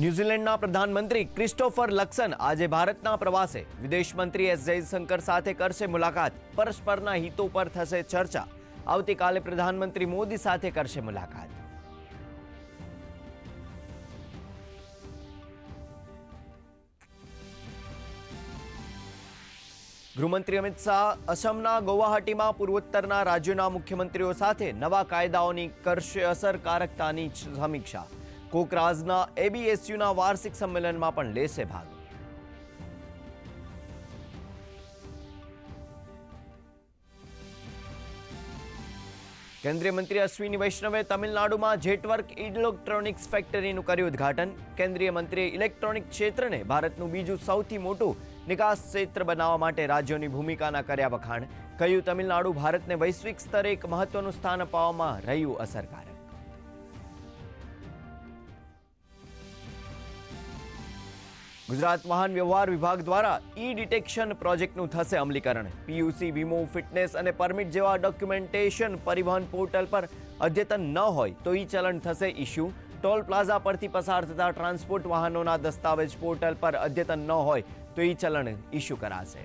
ન્યૂઝીલેન્ડના પ્રધાનમંત્રી ક્રિસ્ટોફર લક્સન આજે ભારતના પ્રવાસે. વિદેશ મંત્રી એસ જયશંકર સાથે કરશે મુલાકાત. પરસ્પરના હિતો પર થશે ચર્ચા. આવતીકાલે પ્રધાનમંત્રી મોદી સાથે કરશે મુલાકાત. ગૃહમંત્રી અમિત શાહ અસમના ગુવાહાટીમાં પૂર્વોત્તરના રાજ્યોના મુખ્યમંત્રીઓ સાથે નવા કાયદાઓની કરશે અસરકારકતાની સમીક્ષા. કોકરાઝના એબીએસયુના વાર્ષિક સંમેલનમાં પણ લેશે ભાગ. કેન્દ્રીય મંત્રી અશ્વિની વૈષ્ણવે તમિલનાડુમાં જેટવર્ક ઇલેક્ટ્રોનિક્સ ફેક્ટરીનું કર્યું ઉદ્ઘાટન. કેન્દ્રીય મંત્રીએ ઇલેક્ટ્રોનિક ક્ષેત્રને ભારતનું બીજું સૌથી મોટું નિકાસ ક્ષેત્ર બનાવવા માટે રાજ્યોની ભૂમિકાના કર્યા વખાણ. કહ્યું, તમિલનાડુ ભારતને વૈશ્વિક સ્તરે એક મહત્વનું સ્થાન અપાવવામાં રહ્યું અસરકારક. ગુજરાત વાહન વ્યવહાર વિભાગ દ્વારા ઈ ડિટેક્શન પ્રોજેક્ટનું થશે અમલીકરણ. પીયુસી, વીમો, ફિટનેસ અને પરમિટ જેવા ડોક્યુમેન્ટેશન પરિવહન પોર્ટલ પર અદ્યતન ન હોય તો ઈ ચલણ થશે ઇસ્યુ ટોલ પ્લાઝા પરથી પસાર થતા ટ્રાન્સપોર્ટ વાહનોના દસ્તાવેજ પોર્ટલ પર અદ્યતન ન હોય તો ઈ ચલણ ઇસ્યુ કરાશે.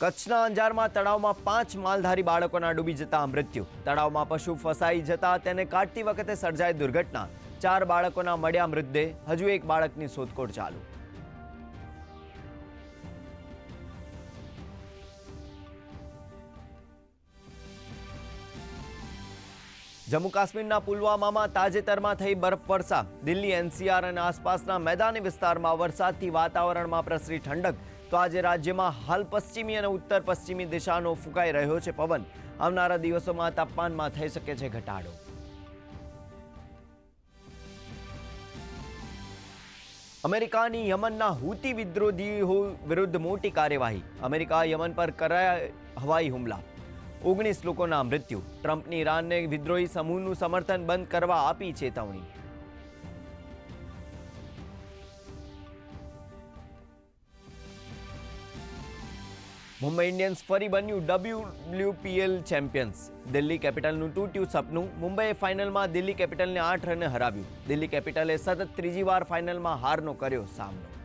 કચ્છના અંજારમાં તળાવમાં પાંચ માલધારી બાળકોના ડૂબી જતા મૃત્યુ. તળાવમાં પશુ ફસાઈ જતા તેને કાઢતી વખતે સર્જાઈ દુર્ઘટના. ચાર બાળકોના મળ્યા મૃતદેહ. હજુ એક બાળકની શોધખોળ ચાલુ. જમ્મુ કાશ્મીરના પુલવામામાં તાજેતરમાં થઈ બરફવર્ષા દિલ્હી, એનસીઆર અને આસપાસના મેદાની વિસ્તારમાં વરસાદથી વાતાવરણમાં પ્રસરી ઠંડક. તો આજે રાજ્યમાં હાલ પશ્ચિમી અને ઉત્તર પશ્ચિમી દિશાનો ફૂંકાઈ રહ્યો છે પવન. આવનારા દિવસોમાં તાપમાનમાં થઈ શકે છે ઘટાડો. અમેરિકાની યમનના હુતી વિદ્રોહીઓ વિરુદ્ધ મોટી કાર્યવાહી. અમેરિકા યમન પર કરાયા હવાઈ હુમલા. ઓગણીસ લોકોના મૃત્યુ. ટ્રમ્પની ઈરાનને વિદ્રોહી સમૂહનું સમર્થન બંધ કરવા આપી ચેતવણી. મુંબઈ ઇન્ડિયન્સ ફરી બન્યું ડબ્લ્યુપીએલ ચેમ્પિયન્સ. દિલ્હી કેપિટલનું તૂટ્યું સપનું, મુંબઈએ ફાઇનલમાં દિલ્હી કેપિટલને આઠ રને હરાવ્યું. દિલ્હી કેપિટલે સતત ત્રીજી વાર ફાઇનલમાં હારનો કર્યો સામનો.